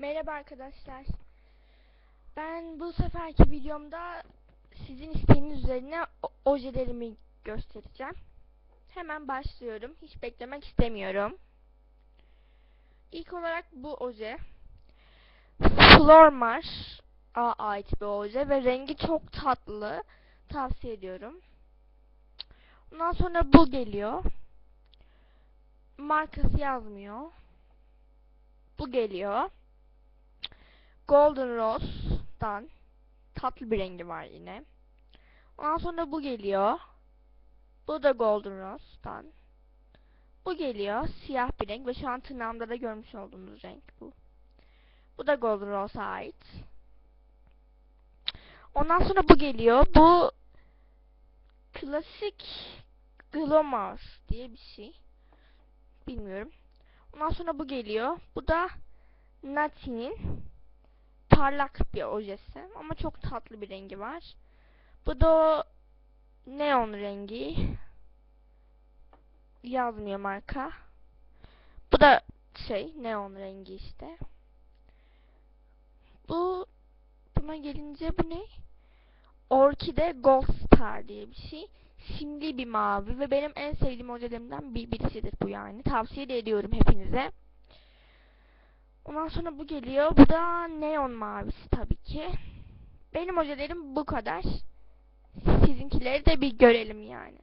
Merhaba arkadaşlar. Ben bu seferki videomda sizin isteğiniz üzerine ojelerimi göstereceğim. Hemen başlıyorum. Hiç beklemek istemiyorum. İlk olarak bu oje. Flormar ait bir oje ve rengi çok tatlı. Tavsiye ediyorum. Ondan sonra bu geliyor. Markası yazmıyor. Bu geliyor. Golden Rose'dan tatlı bir rengi var yine. Ondan sonra bu geliyor. Bu da Golden Rose'dan. Bu geliyor. Siyah bir renk ve şu an tırnağımda da görmüş olduğunuz renk bu. Bu da Golden Rose'a ait. Ondan sonra bu geliyor. Bu klasik Glomar diye bir şey. Bilmiyorum. Ondan sonra bu geliyor. Bu da Nati'nin parlak bir ojesi ama çok tatlı bir rengi var. Bu da neon rengi. Yazmıyor marka. Bu da şey neon rengi işte. Bu buna gelince bu ne? Orkide Gold Star diye bir şey. Simli bir mavi ve benim en sevdiğim ojelerimden bir birisidir bu yani. Tavsiye ediyorum hepinize. Ondan sonra bu geliyor. Bu da neon mavisi tabii ki. Benim ojelerim bu kadar. Sizinkileri de bir görelim yani.